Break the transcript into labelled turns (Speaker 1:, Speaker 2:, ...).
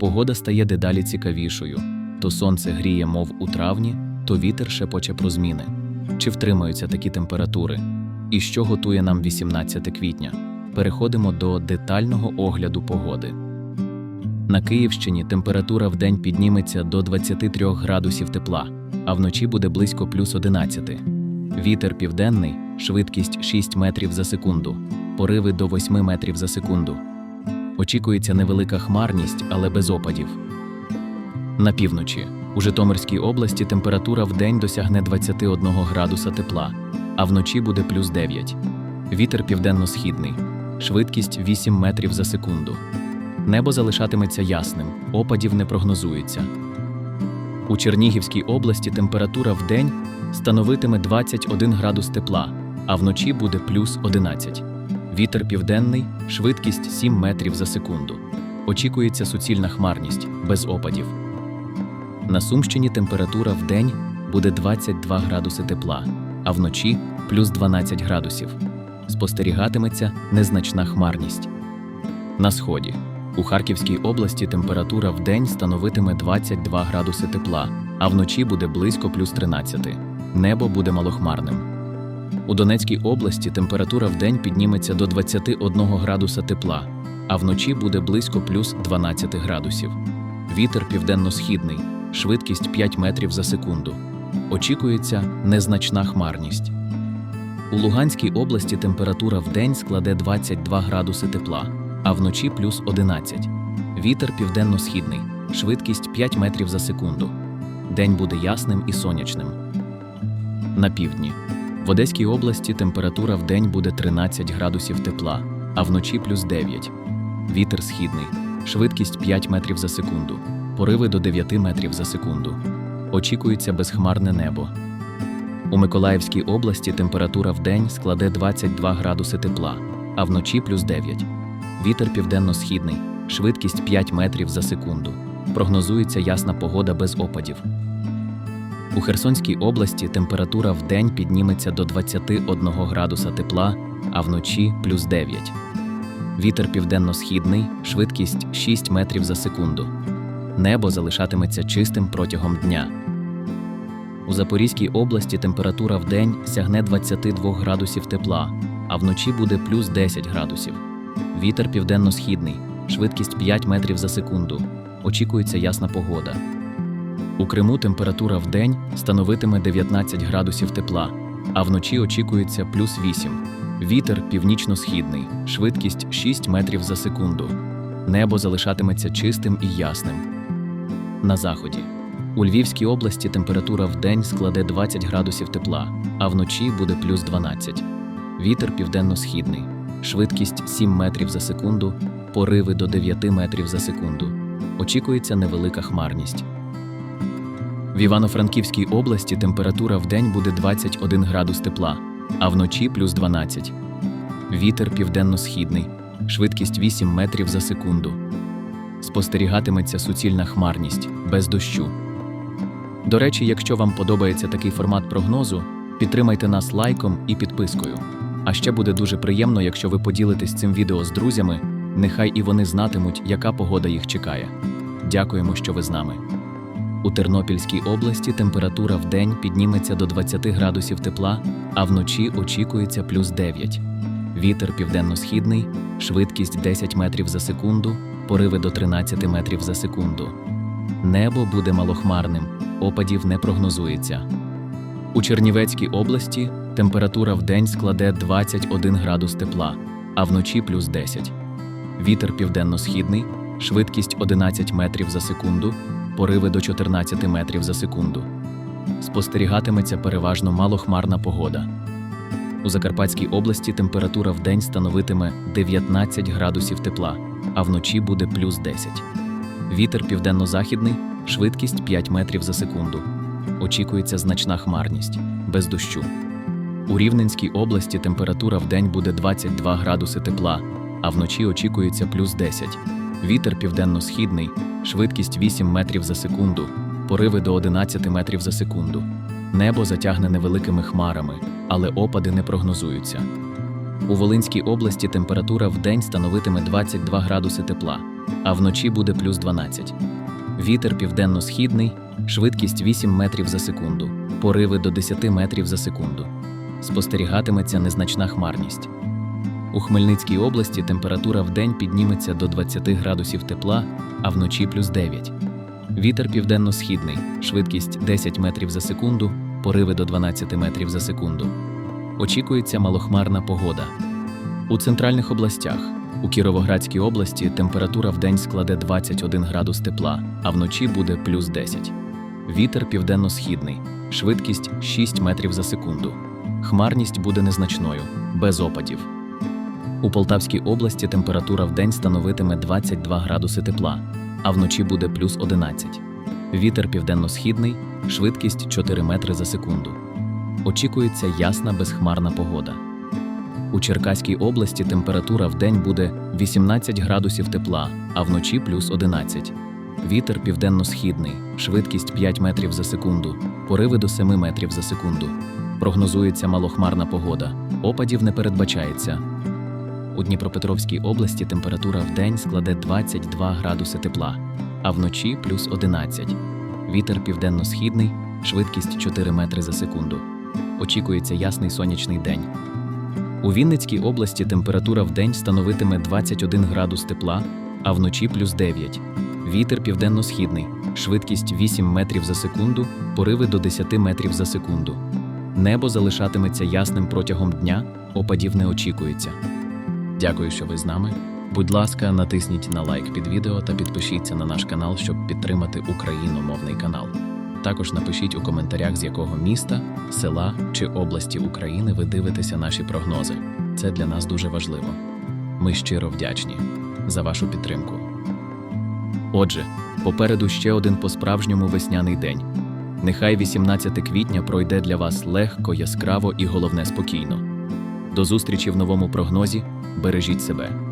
Speaker 1: Погода стає дедалі цікавішою. То сонце гріє, мов у травні, то вітер шепоче про зміни. Чи втримаються такі температури? І що готує нам 18 квітня? Переходимо до детального огляду погоди. На Київщині температура в день підніметься до 23 градусів тепла, а вночі буде близько плюс 11. Вітер південний, швидкість 6 метрів за секунду, пориви до 8 метрів за секунду. Очікується невелика хмарність, але без опадів. На півночі у Житомирській області температура в досягне 21 градуса тепла, а вночі буде плюс 9. Вітер південно-східний, швидкість 8 метрів за секунду. Небо залишатиметься ясним, опадів не прогнозується. У Чернігівській області температура в день становитиме 21 градус тепла, а вночі буде плюс 11. Вітер південний, швидкість 7 метрів за секунду. Очікується суцільна хмарність, без опадів. На Сумщині температура в день буде 22 градуси тепла, а вночі плюс 12 градусів. Спостерігатиметься незначна хмарність. На сході у Харківській області температура в день становитиме 22 градуси тепла, а вночі буде близько плюс 13. Небо буде малохмарним. У Донецькій області температура в день підніметься до 21 градуса тепла, а вночі буде близько плюс 12 градусів. Вітер південно-східний, швидкість 5 метрів за секунду. Очікується незначна хмарність. У Луганській області температура в день складе 22 градуси тепла, а вночі плюс 11. Вітер південно-східний, швидкість 5 метрів за секунду. День буде ясним і сонячним. На півдні. В Одеській області температура в день буде 13 градусів тепла, а вночі плюс 9. Вітер східний, швидкість 5 метрів за секунду, пориви до 9 метрів за секунду. Очікується безхмарне небо. У Миколаївській області температура в день складе 22 градуси тепла, а вночі плюс 9. Вітер південно-східний, швидкість 5 метрів за секунду. Прогнозується ясна погода без опадів. У Херсонській області температура в день підніметься до 21 градуса тепла, а вночі плюс 9. Вітер південно-східний, швидкість 6 метрів за секунду. Небо залишатиметься чистим протягом дня. У Запорізькій області температура в день сягне 22 градусів тепла, а вночі буде плюс 10 градусів. Вітер південно-східний, швидкість 5 метрів за секунду. Очікується ясна погода. У Криму температура в день становитиме 19 градусів тепла, а вночі очікується плюс 8. Вітер північно-східний, швидкість 6 метрів за секунду. Небо залишатиметься чистим і ясним. На заході. У Львівській області температура в день складе 20 градусів тепла, а вночі буде плюс 12. Вітер південно-східний, швидкість 7 метрів за секунду, пориви до 9 метрів за секунду. Очікується невелика хмарність. В Івано-Франківській області температура в день буде 21 градус тепла, а вночі плюс 12. Вітер південно-східний, швидкість 8 метрів за секунду. Спостерігатиметься суцільна хмарність без дощу. До речі, якщо вам подобається такий формат прогнозу, підтримайте нас лайком і підпискою. А ще буде дуже приємно, якщо ви поділитесь цим відео з друзями, нехай і вони знатимуть, яка погода їх чекає. Дякуємо, що ви з нами. У Тернопільській області температура в день підніметься до 20 градусів тепла, а вночі очікується плюс 9. Вітер південно-східний, швидкість 10 метрів за секунду, пориви до 13 метрів за секунду. Небо буде малохмарним, опадів не прогнозується. У Чернівецькій області температура в день складе 21 градус тепла, а вночі плюс 10. Вітер південно-східний, швидкість 11 метрів за секунду, пориви до 14 метрів за секунду. Спостерігатиметься переважно малохмарна погода. У Закарпатській області температура в день становитиме 19 градусів тепла, а вночі буде плюс 10. Вітер південно-західний, швидкість 5 метрів за секунду. Очікується значна хмарність, без дощу. У Рівненській області температура в день буде 22 градуси тепла, а вночі очікується плюс 10. Вітер південно-східний, швидкість 8 метрів за секунду, пориви до 11 метрів за секунду. Небо затягне невеликими хмарами, але опади не прогнозуються. У Волинській області температура в день становитиме 22 градуси тепла, а вночі буде плюс 12. Вітер південно-східний, швидкість 8 метрів за секунду, пориви до 10 метрів за секунду. Спостерігатиметься незначна хмарність. У Хмельницькій області температура вдень підніметься до 20 градусів тепла, а вночі плюс 9. Вітер південно-східний, швидкість 10 метрів за секунду, пориви до 12 метрів за секунду. Очікується малохмарна погода. У центральних областях у Кіровоградській області температура вдень складе 21 градус тепла, а вночі буде плюс 10. Вітер південно-східний, швидкість 6 метрів за секунду. Хмарність буде незначною, без опадів. У Полтавській області температура вдень становитиме 22 градуси тепла, а вночі буде плюс 11. Вітер південно-східний, швидкість 4 метри за секунду. Очікується ясна безхмарна погода. У Черкаській області температура вдень буде 18 градусів тепла, а вночі плюс 11. Вітер південно-східний, швидкість 5 метрів за секунду, пориви до 7 метрів за секунду. Прогнозується малохмарна погода. Опадів не передбачається. У Дніпропетровській області температура вдень складе 22 градуси тепла, а вночі плюс 11. Вітер південно-східний, швидкість 4 метри за секунду. Очікується ясний сонячний день. У Вінницькій області температура вдень становитиме 21 градус тепла, а вночі плюс 9. Вітер південно-східний, швидкість 8 метрів за секунду, пориви до 10 метрів за секунду. Небо залишатиметься ясним протягом дня, опадів не очікується. Дякую, що ви з нами. Будь ласка, натисніть на лайк під відео та підпишіться на наш канал, щоб підтримати україномовний канал. Також напишіть у коментарях, з якого міста, села чи області України ви дивитеся наші прогнози. Це для нас дуже важливо. Ми щиро вдячні за вашу підтримку. Отже, попереду ще один по-справжньому весняний день. Нехай 18 квітня пройде для вас легко, яскраво і головне спокійно. До зустрічі в новому прогнозі. Бережіть себе.